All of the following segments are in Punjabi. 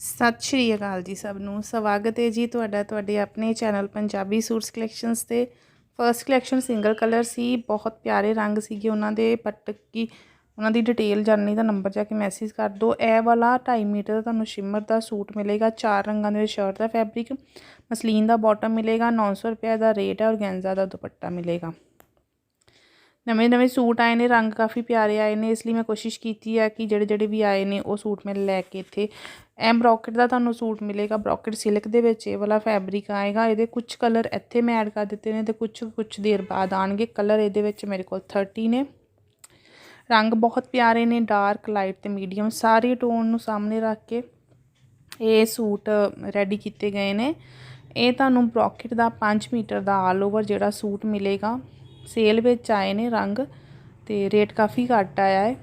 ਸਤਿ ਸ਼੍ਰੀ ਅਕਾਲ ਜੀ ਸਭ ਨੂੰ। ਸਵਾਗਤ ਹੈ ਜੀ ਤੁਹਾਡਾ ਤੁਹਾਡੇ ਆਪਣੇ ਚੈਨਲ ਪੰਜਾਬੀ ਸੂਟਸ ਕਲੈਕਸ਼ਨਸ ਤੇ। ਫਰਸਟ ਕਲੈਕਸ਼ਨ ਸਿੰਗਲ ਕਲਰ ਸੀ, ਬਹੁਤ ਪਿਆਰੇ ਰੰਗ ਸੀਗੇ ਉਹਨਾਂ ਦੇ ਬਟ ਕੀ ਉਹਨਾਂ ਦੀ ਡਿਟੇਲ ਜਾਣਨੀ ਦਾ ਨੰਬਰ ਜਾ ਕੇ ਮੈਸੇਜ ਕਰ ਦਿਓ। ਇਹ ਵਾਲਾ 2.5 ਮੀਟਰ ਦਾ ਤੁਹਾਨੂੰ ਸ਼ਿਮਰ ਦਾ ਸੂਟ ਮਿਲੇਗਾ, ਚਾਰ ਰੰਗਾਂ ਦੇ ਸ਼ਰਟ ਦਾ ਫੈਬਰਿਕ ਮਸਲੀਨ ਦਾ ਬਾਟਮ ਮਿਲੇਗਾ 900 ਰੁਪਏ ਦਾ ਰੇਟ ਹੈ ਔਰ ਗੈਂਜ਼ਾ ਦਾ ਦੁਪੱਟਾ ਮਿਲੇਗਾ। ਨਵੇਂ ਨਵੇਂ ਸੂਟ ਆਏ ਨੇ, ਰੰਗ ਕਾਫੀ ਪਿਆਰੇ ਆਏ ਨੇ, ਇਸ ਲਈ ਮੈਂ ਕੋਸ਼ਿਸ਼ ਕੀਤੀ ਹੈ ਕਿ ਜਿਹੜੇ ਜਿਹੜੇ ਵੀ ਆਏ ਨੇ, ਉਹ ਸੂਟ ਮੈਂ ਲੈ ਕੇ ਇੱਥੇ ਐਮ ਬ੍ਰੋਕਟ ਦਾ ਤੁਹਾਨੂੰ ਸੂਟ ਮਿਲੇਗਾ, ਬ੍ਰੋਕਟ ਸਿਲਕ ਦੇ ਵਿੱਚ, ਇਹ ਵਾਲਾ ਫੈਬਰਿਕ ਆਏਗਾ, ਇਹਦੇ ਕੁਝ ਕਲਰ ਇੱਥੇ ਮੈਂ ਐਡ ਕਰ ਦਿੱਤੇ ਨੇ ਤੇ ਕੁਝ ਕੁਝ ਦੇਰ ਬਾਅਦ ਆਣਗੇ, ਕਲਰ ਇਹਦੇ ਵਿੱਚ ਮੇਰੇ ਕੋਲ 30 ਨੇ। ਰੰਗ ਬਹੁਤ ਪਿਆਰੇ ਨੇ ਡਾਰਕ ਲਾਈਟ ਤੇ ਮੀਡੀਅਮ ਸਾਰੇ ਟੋਨ ਨੂੰ ਸਾਹਮਣੇ ਰੱਖ ਕੇ ਇਹ ਸੂਟ ਰੈਡੀ ਕੀਤੇ ਗਏ ਨੇ। ਇਹ ਤੁਹਾਨੂੰ ਬ੍ਰੋਕਟ ਦਾ 5 ਮੀਟਰ ਦਾ ਆਲ ਓਵਰ ਜਿਹੜਾ ਸੂਟ ਮਿਲੇਗਾ। ਸੇਲ ਵਿੱਚ ਆਏ ਨੇ ਰੰਗ ਤੇ ਰੇਟ ਕਾਫੀ ਘੱਟ ਆਇਆ ਹੈ।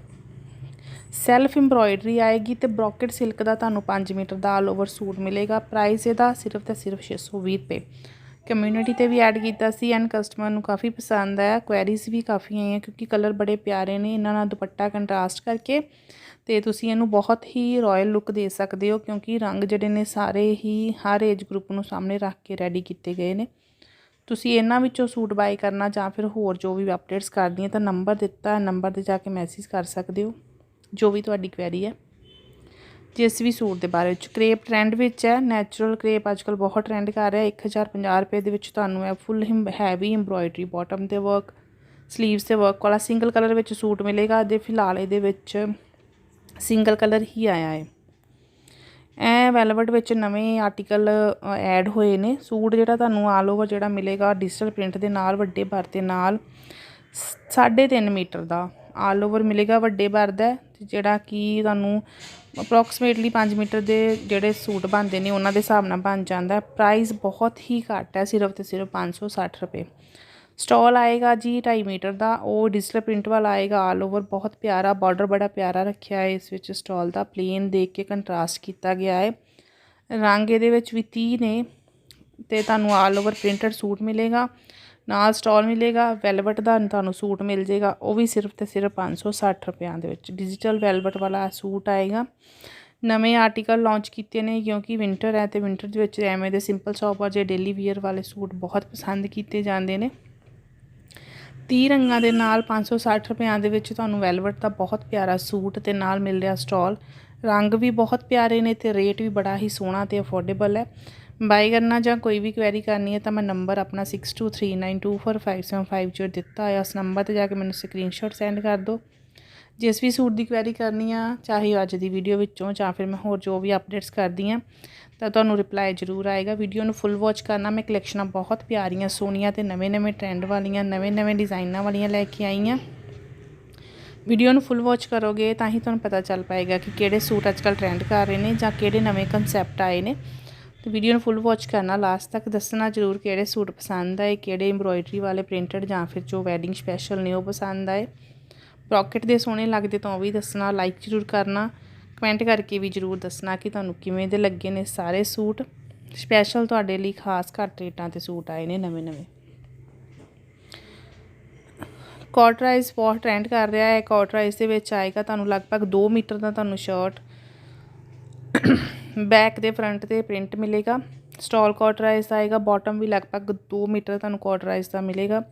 ਸੈਲਫ ਐਮਬ੍ਰੋਇਡਰੀ ਆਏਗੀ ਤੇ ਬ੍ਰੋਕਟ ਸਿਲਕ ਦਾ ਤੁਹਾਨੂੰ 5 ਮੀਟਰ ਦਾ ਆਲ ਓਵਰ ਸੂਟ ਮਿਲੇਗਾ। ਪ੍ਰਾਈਸ ਇਹਦਾ ਸਿਰਫ ਤੇ ਸਿਰਫ 620 ਰੁਪਏ। ਕਮਿਊਨਿਟੀ ਤੇ ਵੀ ਐਡ ਕੀਤਾ ਸੀ ਐਂਡ ਕਸਟਮਰ ਨੂੰ ਕਾਫੀ ਪਸੰਦ ਆਇਆ। ਕੁਐਰੀਜ਼ ਵੀ ਕਾਫੀ ਆਈਆਂ ਕਿਉਂਕਿ ਕਲਰ ਬੜੇ ਪਿਆਰੇ ਨੇ। ਇਹਨਾਂ ਨਾਲ ਦੁਪੱਟਾ ਕੰਟਰਾਸਟ ਕਰਕੇ ਤੇ ਤੁਸੀਂ ਇਹਨੂੰ ਬਹੁਤ ਹੀ ਰਾਇਲ ਲੁੱਕ ਦੇ ਸਕਦੇ ਹੋ ਕਿਉਂਕਿ ਰੰਗ ਜਿਹੜੇ ਨੇ ਸਾਰੇ ਹੀ ਹਰ ਏਜ ਗਰੁੱਪ ਨੂੰ ਸਾਹਮਣੇ ਰੱਖ ਕੇ ਰੈਡੀ ਕੀਤੇ ਗਏ ਨੇ। ਤੁਸੀਂ ਇਹਨਾਂ ਵਿੱਚੋਂ ਸੂਟ ਬਾਈ ਕਰਨਾ ਜਾਂ ਫਿਰ ਹੋਰ ਜੋ ਵੀ ਅਪਡੇਟਸ ਕਰਦੀਆਂ, ਤਾਂ ਨੰਬਰ ਦਿੱਤਾ ਨੰਬਰ ਤੇ ਜਾ ਕੇ ਮੈਸੇਜ ਕਰ ਸਕਦੇ ਹੋ, ਜੋ ਵੀ ਤੁਹਾਡੀ ਕੁਐਰੀ ਹੈ। ਜਿਸ ਵੀ ਸੂਟ ਦੇ ਬਾਰੇ ਵਿੱਚ ਕ੍ਰੇਪ ਟ੍ਰੈਂਡ ਵਿੱਚ ਹੈ ਨੈਚੁਰਲ ਕ੍ਰੇਪ ਅੱਜਕੱਲ ਬਹੁਤ ਟ੍ਰੈਂਡ ਕਰ ਰਿਹਾ 1050 ਰੁਪਏ ਦੇ ਵਿੱਚ ਤੁਹਾਨੂੰ ਇਹ ਫੁੱਲ ਹੈਵੀ ਐਮਬ੍ਰੋਇਡਰੀ ਬਾਟਮ ਤੇ ਵਰਕ ਸਲੀਵਸ ਤੇ ਵਰਕ ਵਾਲਾ ਸਿੰਗਲ ਕਲਰ ਵਿੱਚ ਸੂਟ ਮਿਲੇਗਾ। ਦੇ ਫਿਲਹਾਲ ਇਹਦੇ ਵਿੱਚ ਸਿੰਗਲ ਕਲਰ ਹੀ ਆਇਆ ਹੈ। ਇਹ ਵੈਲਵਟ ਵਿੱਚ ਨਵੇਂ ਆਰਟੀਕਲ ਐਡ ਹੋਏ ਨੇ। ਸੂਟ ਜਿਹੜਾ ਤੁਹਾਨੂੰ ਆਲ ਓਵਰ ਜਿਹੜਾ ਮਿਲੇਗਾ ਡਿਜੀਟਲ ਪ੍ਰਿੰਟ ਦੇ ਨਾਲ, ਵੱਡੇ ਭਰ ਦੇ ਨਾਲ 3.5 ਮੀਟਰ ਦਾ ਆਲ ਓਵਰ ਮਿਲੇਗਾ, ਵੱਡੇ ਭਰ ਦਾ। ਜਿਹੜਾ ਕਿ ਤੁਹਾਨੂੰ ਅਪਰੋਕਸੀਮੇਟਲੀ 5 ਮੀਟਰ ਦੇ ਜਿਹੜੇ ਸੂਟ ਬਣਦੇ ਨੇ, ਉਹਨਾਂ ਦੇ ਹਿਸਾਬ ਨਾਲ ਬਣ ਜਾਂਦਾ। ਪ੍ਰਾਈਸ ਬਹੁਤ ਹੀ ਘੱਟ ਹੈ, ਸਿਰਫ ਤੇ ਸਿਰਫ 560 ਰੁਪਏ। ਸਟਾਲ ਆਏਗਾ ਜੀ 2.5 ਮੀਟਰ ਦਾ, ਉਹ ਡਿਜੀਟਲ ਪ੍ਰਿੰਟ ਵਾਲਾ ਆਏਗਾ ਆਲ ਓਵਰ ਬਹੁਤ ਪਿਆਰਾ ਬਾਰਡਰ ਬੜਾ ਪਿਆਰਾ ਰੱਖਿਆ ਹੈ ਇਸ ਵਿੱਚ ਸਟਾਲ ਦਾ ਪਲੇਨ ਦੇਖ ਕੇ ਕੰਟਰਾਸਟ ਕੀਤਾ ਗਿਆ ਹੈ। ਰੰਗ ਇਹਦੇ ਵਿੱਚ ਵੀ 30 ਨੇ ਤੇ ਤੁਹਾਨੂੰ ਆਲ ਓਵਰ ਪ੍ਰਿੰਟਡ ਸੂਟ ਮਿਲੇਗਾ, ਨਾਲ ਸਟਾਲ ਮਿਲੇਗਾ ਵੈਲਵਟ ਦਾ ਤੁਹਾਨੂੰ ਸੂਟ ਮਿਲ ਜੇਗਾ ਉਹ ਵੀ ਸਿਰਫ ਤੇ ਸਿਰਫ 560 ਰੁਪਿਆਂ ਦੇ ਵਿੱਚ ਡਿਜੀਟਲ ਵੈਲਵਟ ਵਾਲਾ ਸੂਟ ਆਏਗਾ। ਨਵੇਂ ਆਰਟੀਕਲ ਲਾਂਚ ਕੀਤੇ ਨੇ, ਕਿਉਂਕਿ ਵਿੰਟਰ ਹੈ ਤੇ ਵਿੰਟਰ ਦੇ ਵਿੱਚ ਐਵੇਂ ਦੇ ਸਿੰਪਲ ਸੌਪਰ ਜੇ ਡੇਲੀ ਵੀਅਰ ਵਾਲੇ ਸੂਟ ਬਹੁਤ ਪਸੰਦ ਕੀਤੇ ਜਾਂਦੇ ਨੇ। 30 ਰੰਗਾਂ ਦੇ ਨਾਲ 560 ਰੁਪਿਆਂ ਦੇ ਵਿੱਚ ਤੁਹਾਨੂੰ ਵੈਲਵਟ ਦਾ ਬਹੁਤ ਪਿਆਰਾ ਸੂਟ ਤੇ ਨਾਲ ਮਿਲ ਰਿਹਾ ਸਟਾਲ। ਰੰਗ ਵੀ ਬਹੁਤ ਪਿਆਰੇ ਨੇ ਤੇ ਰੇਟ ਵੀ ਬੜਾ ਹੀ ਸੋਹਣਾ ਤੇ ਅਫੋਰਡੇਬਲ ਹੈ। ਬਾਈ ਕਰਨਾ ਜਾਂ ਕੋਈ ਵੀ ਕੁਐਰੀ ਕਰਨੀ ਹੈ ਤਾਂ ਮੈਂ ਨੰਬਰ ਆਪਣਾ 6239245750 ਦਿੱਤਾ ਹੈ ਉਸ ਨੰਬਰ ਤੇ ਜਾ ਕੇ ਮੈਨੂੰ ਸਕਰੀਨਸ਼ਾਟ ਸੈਂਡ ਕਰ ਦਿਓ। ਜਿਸ ਵੀ ਸੂਟ ਦੀ ਕੁਐਰੀ ਕਰਨੀ ਆ, ਚਾਹੇ ਅੱਜ ਦੀ ਵੀਡੀਓ ਵਿੱਚੋਂ ਜਾਂ ਫਿਰ ਮੈਂ ਹੋਰ ਜੋ ਵੀ ਅਪਡੇਟਸ ਕਰਦੀ ਆ, ਤਾਂ ਤੁਹਾਨੂੰ ਰਿਪਲਾਈ ਜ਼ਰੂਰ ਆਏਗਾ। ਵੀਡੀਓ ਨੂੰ ਫੁੱਲ ਵਾਚ ਕਰਨਾ, ਮੈਂ ਕਲੈਕਸ਼ਨਾਂ ਬਹੁਤ ਪਿਆਰੀਆਂ, ਸੋਹਣੀਆਂ ਤੇ ਨਵੇਂ-ਨਵੇਂ ਟ੍ਰੈਂਡ ਵਾਲੀਆਂ, ਨਵੇਂ-ਨਵੇਂ ਡਿਜ਼ਾਈਨਾਂ ਵਾਲੀਆਂ ਲੈ ਕੇ ਆਈ ਆ। ਵੀਡੀਓ ਨੂੰ ਫੁੱਲ ਵਾਚ ਕਰੋਗੇ ਤਾਂ ਹੀ ਤੁਹਾਨੂੰ ਪਤਾ ਚੱਲ ਪਾਏਗਾ ਕਿ ਕਿਹੜੇ ਸੂਟ ਅੱਜਕੱਲ ਟ੍ਰੈਂਡ ਕਰ ਰਹੇ ਨੇ ਜਾਂ ਕਿਹੜੇ ਨਵੇਂ ਕਨਸੈਪਟ ਆਏ ਨੇ। ਤੇ ਵੀਡੀਓ ਨੂੰ ਫੁੱਲ ਵਾਚ ਕਰਨਾ ਲਾਸਟ ਤੱਕ ਦੱਸਣਾ ਜ਼ਰੂਰ ਕਿਹੜੇ ਸੂਟ ਪਸੰਦ ਆਏ, ਕਿਹੜੇ ਐਮਬ੍ਰੋਇਡਰੀ ਵਾਲੇ ਪ੍ਰਿੰਟਡ ਜਾਂ ਫਿਰ ਜੋ ਵੈਡਿੰਗ ਸਪੈਸ਼ਲ ਨੇ ਉਹ ਪਸੰਦ ਆਏ। ਪੌਕਟ ਦੇ ਸੋਹਣੇ ਲੱਗਦੇ ਤਾਂ ਉਹ ਵੀ ਦੱਸਣਾ ਲਾਈਕ ਜ਼ਰੂਰ ਕਰਨਾ। ਕਮੈਂਟ ਕਰਕੇ ਵੀ ਜ਼ਰੂਰ ਦੱਸਣਾ ਕਿ ਤੁਹਾਨੂੰ ਕਿਵੇਂ ਦੇ ਲੱਗੇ ਨੇ ਸਾਰੇ ਸੂਟ। ਸਪੈਸ਼ਲ ਤੁਹਾਡੇ ਲਈ ਖਾਸ ਘੱਟ ਰੇਟਾਂ ਤੇ ਸੂਟ ਆਏ ਨੇ ਨਵੇਂ-ਨਵੇਂ ਕਾਟਰਾਈਜ਼ ਬਹੁਤ ਟ੍ਰੈਂਡ ਕਰ ਰਿਹਾ ਹੈ। ਕਾਟਰਾਈਜ਼ ਦੇ ਵਿੱਚ ਆਏਗਾ ਤੁਹਾਨੂੰ ਲਗਭਗ 2 ਮੀਟਰ ਦਾ ਤੁਹਾਨੂੰ ਸ਼ਰਟ ਬੈਕ ਦੇ ਫਰੰਟ ਤੇ ਪ੍ਰਿੰਟ ਮਿਲੇਗਾ। ਸਟਾਲ ਕਾਟਰਾਈਜ਼ ਆਏਗਾ। ਬਾਟਮ ਵੀ ਲਗਭਗ 2 ਮੀਟਰ ਤੁਹਾਨੂੰ ਕਾਟਰਾਈਜ਼ ਦਾ ਮਿਲੇਗਾ।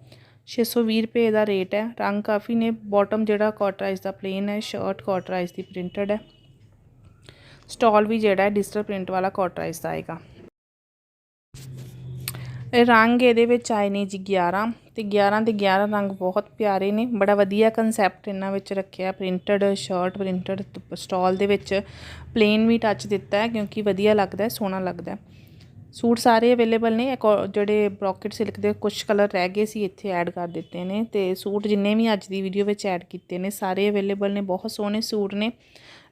620 ਰੁਪਏ ਦਾ ਰੇਟ ਹੈ। ਰੰਗ ਕਾਫੀ ਨੇ। ਬਾਟਮ ਜਿਹੜਾ ਕਾਟਰਾਈਜ਼ ਦਾ ਪਲੇਨ ਹੈ ਸ਼ਰਟ ਕਾਟਰਾਈਜ਼ ਦੀ ਪ੍ਰਿੰਟਡ ਹੈ। ਸਟਾਲ ਵੀ ਜਿਹੜਾ ਹੈ ਡਿਜੀਟਲ ਪ੍ਰਿੰਟ ਵਾਲਾ ਕਾਟਰਾਈਜ਼ ਦਾ ਆਏਗਾ। ਰੰਗ ਇਹਦੇ ਵਿੱਚ ਆਏ ਨੇ ਜੀ 11 ਤੇ 11 ਦੇ 11 ਰੰਗ ਬਹੁਤ ਪਿਆਰੇ ਨੇ। ਬੜਾ ਵਧੀਆ ਕਨਸੈਪਟ ਇਹਨਾਂ ਵਿੱਚ ਰੱਖਿਆ। ਪ੍ਰਿੰਟਡ ਸ਼ਰਟ ਪ੍ਰਿੰਟਡ ਸਟਾਲ ਦੇ ਵਿੱਚ ਪਲੇਨ ਵੀ ਟੱਚ ਦਿੱਤਾ ਹੈ, ਕਿਉਂਕਿ ਵਧੀਆ ਲੱਗਦਾ ਹੈ, ਸੋਹਣਾ ਲੱਗਦਾ ਹੈ। ਸੂਟ ਸਾਰੇ ਅਵੇਲੇਬਲ ਨੇ ਜਿਹੜੇ ਬ੍ਰੋਕਟ ਸਿਲਕ ਦੇ ਕੁਝ ਕਲਰ ਰਹਿ ਗਏ ਸੀ, ਇੱਥੇ ਐਡ ਕਰ ਦਿੱਤੇ ਨੇ ਤੇ ਸੂਟ ਜਿੰਨੇ ਵੀ ਅੱਜ ਦੀ ਵੀਡੀਓ ਵਿੱਚ ਐਡ ਕੀਤੇ ਨੇ, ਸਾਰੇ ਅਵੇਲੇਬਲ ਨੇ, ਬਹੁਤ ਸੋਹਣੇ ਸੂਟ ਨੇ,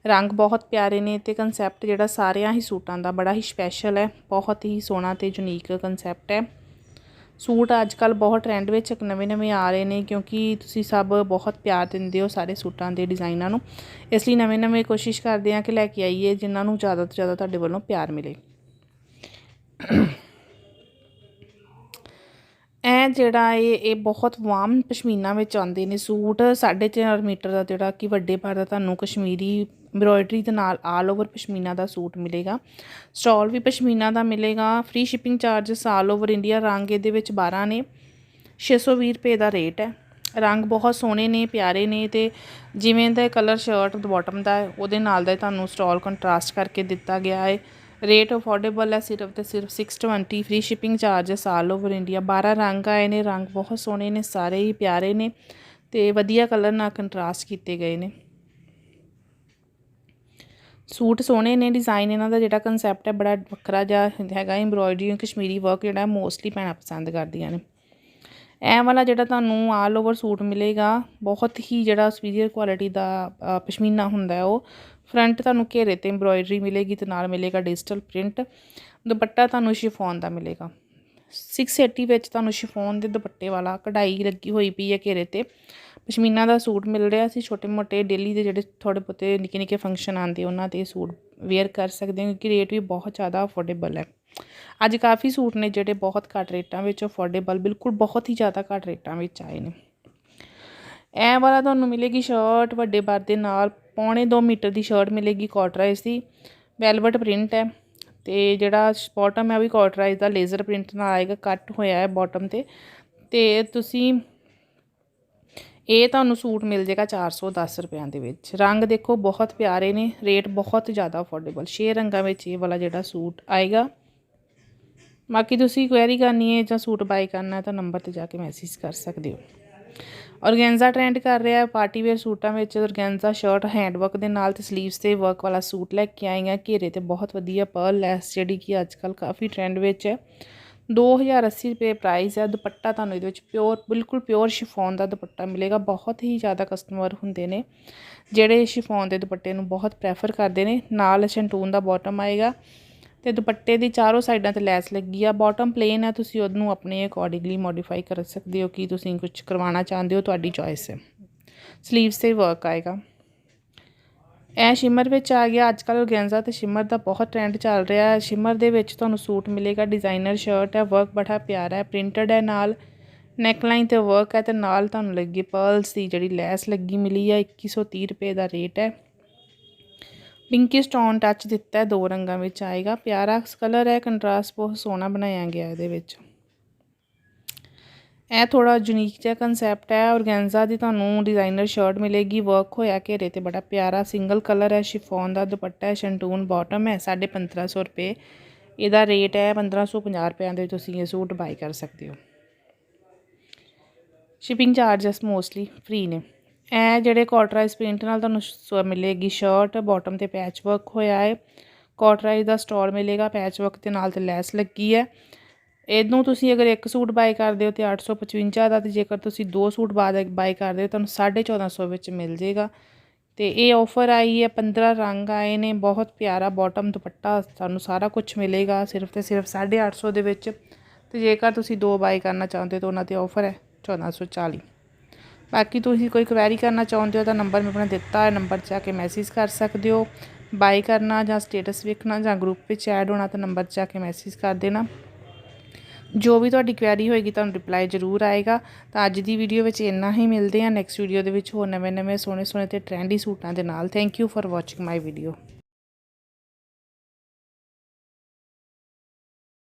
ਰੰਗ ਬਹੁਤ ਪਿਆਰੇ ਨੇ ਤੇ ਕਨਸੈਪਟ ਜਿਹੜਾ ਸਾਰਿਆਂ ਹੀ ਸੂਟਾਂ ਦਾ ਬੜਾ ਹੀ ਸਪੈਸ਼ਲ ਹੈ, ਬਹੁਤ ਹੀ ਸੋਹਣਾ ਤੇ ਯੂਨੀਕ ਕਨਸੈਪਟ ਹੈ। ਸੂਟ ਅੱਜ ਕੱਲ ਬਹੁਤ ਟ੍ਰੈਂਡ ਵਿੱਚ ਨਵੇਂ-ਨਵੇਂ ਆ ਰਹੇ ਨੇ, ਕਿਉਂਕਿ ਤੁਸੀਂ ਸਭ ਬਹੁਤ ਪਿਆਰ ਦਿੰਦੇ ਹੋ ਸਾਰੇ ਸੂਟਾਂ ਦੇ ਡਿਜ਼ਾਈਨਾਂ ਨੂੰ, ਇਸ ਲਈ ਨਵੇਂ-ਨਵੇਂ ਕੋਸ਼ਿਸ਼ ਕਰਦੇ ਆ ਕਿ ਲੈ ਕੇ ਆਈਏ, ਜਿਨ੍ਹਾਂ ਨੂੰ ਜ਼ਿਆਦਾ ਤੋਂ ਜ਼ਿਆਦਾ ਤੁਹਾਡੇ ਵੱਲੋਂ ਪਿਆਰ ਮਿਲੇ। ਇਹ ਜਿਹੜਾ ਇਹ ਇਹ ਬਹੁਤ ਵਾਮ ਪਸ਼ਮੀਨਾ ਵਿੱਚ ਆਉਂਦੇ ਨੇ ਸੂਟ 4.5 ਮੀਟਰ ਦਾ ਜਿਹੜਾ ਕਿ ਵੱਡੇ ਭਾਰ ਦਾ ਤੁਹਾਨੂੰ ਕਸ਼ਮੀਰੀ ਐਮਬ੍ਰੋਇਡਰੀ ਦੇ ਨਾਲ ਆਲ ਓਵਰ ਪਸ਼ਮੀਨਾ ਦਾ ਸੂਟ ਮਿਲੇਗਾ। ਸਟਾਲ ਵੀ ਪਸ਼ਮੀਨਾ ਦਾ ਮਿਲੇਗਾ free shipping charges all over India ਰੰਗ ਇਹਦੇ ਵਿੱਚ 12 ਨੇ 620 ਰੁਪਏ ਦਾ ਰੇਟ ਹੈ। ਰੰਗ ਬਹੁਤ ਸੋਹਣੇ ਨੇ, ਪਿਆਰੇ ਨੇ ਤੇ ਜਿਵੇਂ ਦਾ ਕਲਰ ਸ਼ਰਟ ਬਾਟਮ ਦਾ ਹੈ, ਉਹਦੇ ਨਾਲ ਦਾ ਤੁਹਾਨੂੰ ਸਟਾਲ ਕੰਟਰਾਸਟ ਕਰਕੇ ਦਿੱਤਾ ਗਿਆ ਹੈ। ਰੇਟ ਅਫੋਰਡੇਬਲ ਹੈ, ਸਿਰਫ ਤੇ ਸਿਰਫ 620 free shipping charges all over India 12 ਰੰਗ ਆਏ ਨੇ, ਰੰਗ ਬਹੁਤ ਸੋਹਣੇ ਨੇ, ਸਾਰੇ ਹੀ ਪਿਆਰੇ ਨੇ ਤੇ ਵਧੀਆ ਕਲਰ ਨਾਲ ਕੰਟਰਾਸਟ ਕੀਤੇ ਗਏ ਨੇ। ਸੂਟ ਸੋਹਣੇ ਨੇ ਡਿਜ਼ਾਈਨ ਇਹਨਾਂ ਦਾ ਜਿਹੜਾ ਕਨਸੈਪਟ ਹੈ, ਬੜਾ ਵੱਖਰਾ ਜਿਹਾ ਹੈਗਾ ਐਮਬ੍ਰੋਇਡਰੀ ਕਸ਼ਮੀਰੀ ਵਰਕ ਜਿਹੜਾ ਮੋਸਟਲੀ ਪੈਣਾ ਪਸੰਦ ਕਰਦੀਆਂ ਨੇ। ਇਹ ਵਾਲਾ ਜਿਹੜਾ ਤੁਹਾਨੂੰ ਆਲ ਓਵਰ ਸੂਟ ਮਿਲੇਗਾ, ਬਹੁਤ ਹੀ ਜਿਹੜਾ ਸੁਪੀਰੀਅਰ ਕੁਆਲਿਟੀ ਦਾ ਪਸ਼ਮੀਨਾ ਹੁੰਦਾ ਹੈ ਉਹ ਫਰੰਟ ਤੁਹਾਨੂੰ ਘੇਰੇ ਤੇ ਐਮਬ੍ਰੋਇਡਰੀ ਮਿਲੇਗੀ ਤੇ ਨਾਲ ਮਿਲੇਗਾ ਡਿਜੀਟਲ ਪ੍ਰਿੰਟ ਦੁਪੱਟਾ ਤੁਹਾਨੂੰ ਸ਼ਿਫੋਨ ਦਾ ਮਿਲੇਗਾ। 680 ਵਿੱਚ ਤੁਹਾਨੂੰ ਸ਼ਿਫੋਨ ਦੇ ਦੁਪੱਟੇ ਵਾਲਾ ਕਢਾਈ ਲੱਗੀ ਹੋਈ ਪਈ ਹੈ ਘੇਰੇ ਤੇ। ਪਸ਼ਮੀਨਾ ਦਾ ਸੂਟ ਮਿਲ ਰਿਹਾ ਸੀ ਛੋਟੇ ਮੋਟੇ ਡੇਲੀ ਦੇ ਜਿਹੜੇ ਥੋੜੇ ਬਹੁਤੇ ਨਿੱਕੇ ਨਿੱਕੇ ਫੰਕਸ਼ਨ ਆਉਂਦੇ, ਉਹਨਾਂ ਤੇ ਸੂਟ ਵੇਅਰ ਕਰ ਸਕਦੇ ਹੋ, ਕਿਉਂਕਿ ਰੇਟ ਵੀ ਬਹੁਤ ਜ਼ਿਆਦਾ ਅਫੋਰਡੇਬਲ ਹੈ। ਅੱਜ ਕਾਫੀ ਸੂਟ ਨੇ ਜਿਹੜੇ ਬਹੁਤ ਘੱਟ ਰੇਟਾਂ ਵਿੱਚ ਅਫੋਰਡੇਬਲ ਬਿਲਕੁਲ ਬਹੁਤ ਹੀ ਜ਼ਿਆਦਾ ਘੱਟ ਰੇਟਾਂ ਵਿੱਚ ਆਏ ਨੇ। ਇਹ ਵਾਲਾ ਤੁਹਾਨੂੰ ਮਿਲੇਗੀ ਸ਼ਰਟ ਵੱਡੇ ਬਾਰ ਦੇ ਨਾਲ ਪੌਣੇ 2 ਮੀਟਰ ਦੀ ਸ਼ਰਟ ਮਿਲੇਗੀ ਕਾਟਰਾਈਜ਼ ਦੀ। ਵੈਲਵਟ ਪ੍ਰਿੰਟ ਹੈ ਤੇ ਜਿਹੜਾ ਬਾਟਮ ਹੈ ਉਹ ਵੀ ਕਾਟਰਾਈਜ਼ ਦਾ ਲੇਜ਼ਰ ਪ੍ਰਿੰਟ ਨਾਲ ਆਏਗਾ ਕੱਟ ਹੋਇਆ ਹੈ ਬਾਟਮ ਤੇ। ਤੇ ਤੁਸੀਂ ਇਹ ਤੁਹਾਨੂੰ ਸੂਟ ਮਿਲ ਜਾਏਗਾ 410 ਰੁਪਿਆਂ ਦੇ ਵਿੱਚ। ਰੰਗ ਦੇਖੋ ਬਹੁਤ ਪਿਆਰੇ ਨੇ ਰੇਟ ਬਹੁਤ ਜ਼ਿਆਦਾ ਅਫੋਰਡੇਬਲ ਛੇ ਰੰਗਾਂ ਵਿੱਚ ਇਹ ਵਾਲਾ ਜਿਹੜਾ ਸੂਟ ਆਏਗਾ। ਬਾਕੀ ਤੁਸੀਂ ਕੁਐਰੀ ਕਰਨੀ ਹੈ ਜਾਂ ਸੂਟ ਬਾਈ ਕਰਨਾ ਤਾਂ ਨੰਬਰ ਤੇ ਜਾ ਕੇ ਮੈਸੇਜ ਕਰ ਸਕਦੇ ਹੋ। ਔਰਗੈਂਜ਼ਾ ਟ੍ਰੈਂਡ ਕਰ ਰਿਹਾ ਹੈ, ਪਾਰਟੀ ਵੇਅਰ ਸੂਟਾਂ ਵਿੱਚ ਔਰਗੈਂਜ਼ਾ ਸ਼ਰਟ ਹੈਂਡ ਵਰਕ ਦੇ ਨਾਲ ਤੇ 슬ੀਵਸ ਤੇ ਵਰਕ ਵਾਲਾ ਸੂਟ ਲੈ ਕੇ ਆਏ ਹਾਂ। ਘੇਰੇ ਤੇ ਬਹੁਤ ਵਧੀਆ ਪਰਲ ਲੈਸ ਜਿਹੜੀ ਕਿ ਅੱਜ ਕੱਲ ਕਾਫੀ ਟ੍ਰੈਂਡ ਵਿੱਚ ਹੈ। 2080 ਰੁਪਏ ਪ੍ਰਾਈਸ ਹੈ, ਦੁਪੱਟਾ ਤੁਹਾਨੂੰ ਇਹਦੇ ਵਿੱਚ ਪਿਓਰ ਬਿਲਕੁਲ ਪਿਓਰ ਸ਼ਿਫੋਨ ਦਾ ਦੁਪੱਟਾ ਮਿਲੇਗਾ। ਬਹੁਤ ਹੀ ਜ਼ਿਆਦਾ ਕਸਟਮਰ ਹੁੰਦੇ ਨੇ, ਜਿਹੜੇ ਸ਼ਿਫੋਨ ਦੇ ਦੁਪੱਟੇ ਨੂੰ ਬਹੁਤ ਪ੍ਰੈਫਰ ਕਰਦੇ ਨੇ। ਨਾਲ ਸ਼ੈਂਟੂਨ ਦਾ ਬਾਟਮ ਆਏਗਾ। ਤੇ ਦੁਪੱਟੇ ਦੀ ਚਾਰੋਂ ਸਾਈਡਾਂ ਤੇ ਲੈਸ ਲੱਗੀ ਆ। ਬਾਟਮ ਪਲੇਨ ਹੈ ਤੁਸੀਂ ਉਹਨੂੰ ਆਪਣੇ ਅਕੋਰਡਿੰਗਲੀ ਮੋਡੀਫਾਈ ਕਰ ਸਕਦੇ ਹੋ ਕਿ ਤੁਸੀਂ ਕੁਝ ਕਰਵਾਉਣਾ ਚਾਹੁੰਦੇ ਹੋ, ਤੁਹਾਡੀ ਚੋਇਸ ਹੈ। 슬ੀਵਸ ਤੇ ਵਰਕ ਆਏਗਾ। ਇਹ ਸ਼ਿਮਰ ਵਿੱਚ ਆ ਗਿਆ। ਅੱਜ ਕੱਲ੍ਹ ਔਰਗੈਂਜ਼ਾ ਤੇ ਸ਼ਿਮਰ ਦਾ ਬਹੁਤ ਟ੍ਰੈਂਡ ਚੱਲ ਰਿਹਾ ਹੈ। ਸ਼ਿਮਰ ਦੇ ਵਿੱਚ ਤੁਹਾਨੂੰ ਸੂਟ ਮਿਲੇਗਾ ਡਿਜ਼ਾਈਨਰ ਸ਼ਰਟ ਹੈ ਵਰਕ ਬੜਾ ਪਿਆਰਾ ਹੈ ਪ੍ਰਿੰਟਡ ਹੈ ਨਾਲ। ਨੈਕਲਾਈਨ ਤੇ ਵਰਕ ਹੈ ਤੇ ਨਾਲ ਤੁਹਾਨੂੰ ਲੱਗੀ ਪਰਲਸ ਦੀ ਜਿਹੜੀ ਲੈਸ ਲੱਗੀ ਮਿਲੀ ਹੈ 2130 ਰੁਪਏ ਦਾ ਰੇਟ ਹੈ। ਪਿੰਕੀ ਸਟੋਨ ਟੱਚ ਦਿੱਤਾ ਹੈ ਦੋ ਰੰਗਾਂ ਵਿੱਚ ਆਏਗਾ। ਪਿਆਰਾ ਕਲਰ ਹੈ ਕੰਟਰਾਸਟ ਬਹੁਤ ਸੋਹਣਾ ਬਣਾਇਆ ਗਿਆ ਇਹਦੇ ਵਿੱਚ। ਇਹ ਥੋੜਾ ਯੂਨੀਕ ਜਿਹਾ ਕਨਸੈਪਟ ਹੈ। ਔਰਗੈਂਜ਼ਾ ਦੀ ਤੁਹਾਨੂੰ ਡਿਜ਼ਾਈਨਰ ਸ਼ਰਟ ਮਿਲੇਗੀ। ਵਰਕ ਹੋਇਆ ਘੇਰੇ ਤੇ ਬੜਾ ਪਿਆਰਾ ਸਿੰਗਲ ਕਲਰ ਹੈ। ਸ਼ਿਫੋਨ ਦਾ ਦੁਪੱਟਾ ਹੈ ਸ਼ੰਟੂਨ ਬਾਟਮ ਹੈ। 1550 ਰੁਪਏ। ਇਹਦਾ ਰੇਟ ਹੈ 1550 ਰੁਪਿਆਂ ਦੇ। ਤੁਸੀਂ ਇਹ ਸੂਟ ਬਾਈ ਕਰ ਸਕਦੇ ਹੋ। ਸ਼ਿਪਿੰਗ ਚਾਰजेस ਮੋਸਟਲੀ ਫ੍ਰੀ ਨੇ। ਇਹ ਜਿਹੜੇ ਕਾਟਰਾਈਜ਼ ਪ੍ਰਿੰਟ ਨਾਲ ਤੁਹਾਨੂੰ ਸ- ਮਿਲੇਗੀ ਸ਼ਰਟ ਬਾਟਮ ਤੇ ਪੈਚ ਵਰਕ ਹੋਇਆ ਹੈ ਕਾਟਰਾਈਜ਼ ਦਾ ਸਟੋਰ ਮਿਲੇਗਾ ਪੈਚ ਵਰਕ ਦੇ ਨਾਲ ਤੇ ਲੈਸ ਲੱਗੀ ਹੈ। ਇਹਨੂੰ ਤੁਸੀਂ ਅਗਰ ਇੱਕ ਸੂਟ ਬਾਈ ਕਰਦੇ ਹੋ ਤੇ 855 ਦਾ ਤੇ ਜੇਕਰ ਤੁਸੀਂ ਦੋ ਸੂਟ ਬਾਅਦ ਬਾਈ ਕਰਦੇ ਹੋ ਤੁਹਾਨੂੰ 1450 ਵਿੱਚ ਮਿਲ ਜੇਗਾ। ਤੇ ਇਹ ਆਫਰ ਆਈ ਹੈ 15 ਰੰਗ ਆਏ ਨੇ, ਬਹੁਤ ਪਿਆਰਾ ਬਾਟਮ ਦੁਪੱਟਾ, ਤੁਹਾਨੂੰ ਸਾਰਾ ਕੁਝ ਮਿਲੇਗਾ, ਸਿਰਫ ਤੇ ਸਿਰਫ 850 ਦੇ ਵਿੱਚ। ਤੇ ਜੇਕਰ ਤੁਸੀਂ ਦੋ ਬਾਈ ਕਰਨਾ ਚਾਹੁੰਦੇ ਹੋ ਤਾਂ ਉਹਨਾਂ ਤੇ ਆਫਰ ਹੈ 1440 ਬਾਕੀ ਤੁਸੀਂ ਕੋਈ ਕੁਐਰੀ ਕਰਨਾ ਚਾਹੁੰਦੇ ਹੋ ਤਾਂ ਨੰਬਰ ਮੈਂ ਆਪਣਾ ਦਿੱਤਾ ਹੈ ਨੰਬਰ 'ਚ ਆ ਕੇ ਮੈਸੇਜ ਕਰ ਸਕਦੇ ਹੋ। ਬਾਈ ਕਰਨਾ ਜਾਂ ਸਟੇਟਸ ਵੇਖਣਾ ਜਾਂ ਗਰੁੱਪ ਵਿੱਚ ਐਡ ਹੋਣਾ ਤਾਂ ਨੰਬਰ 'ਚ ਆ ਕੇ ਮੈਸੇਜ ਕਰ ਦੇਣਾ। ਜੋ ਵੀ ਤੁਹਾਡੀ ਕੁਐਰੀ ਹੋਏਗੀ ਤੁਹਾਨੂੰ ਰਿਪਲਾਈ ਜ਼ਰੂਰ ਆਏਗਾ। ਤਾਂ ਅੱਜ ਦੀ ਵੀਡੀਓ ਵਿੱਚ ਇੰਨਾ ਹੀ, ਮਿਲਦੇ ਹਾਂ ਨੈਕਸਟ ਵੀਡੀਓ ਦੇ ਵਿੱਚ ਹੋਰ ਨਵੇਂ ਨਵੇਂ ਸੋਹਣੇ ਸੋਹਣੇ ਤੇ ਟ੍ਰੈਂਡੀ ਸੂਟਾਂ ਦੇ ਨਾਲ। Thank you for watching my video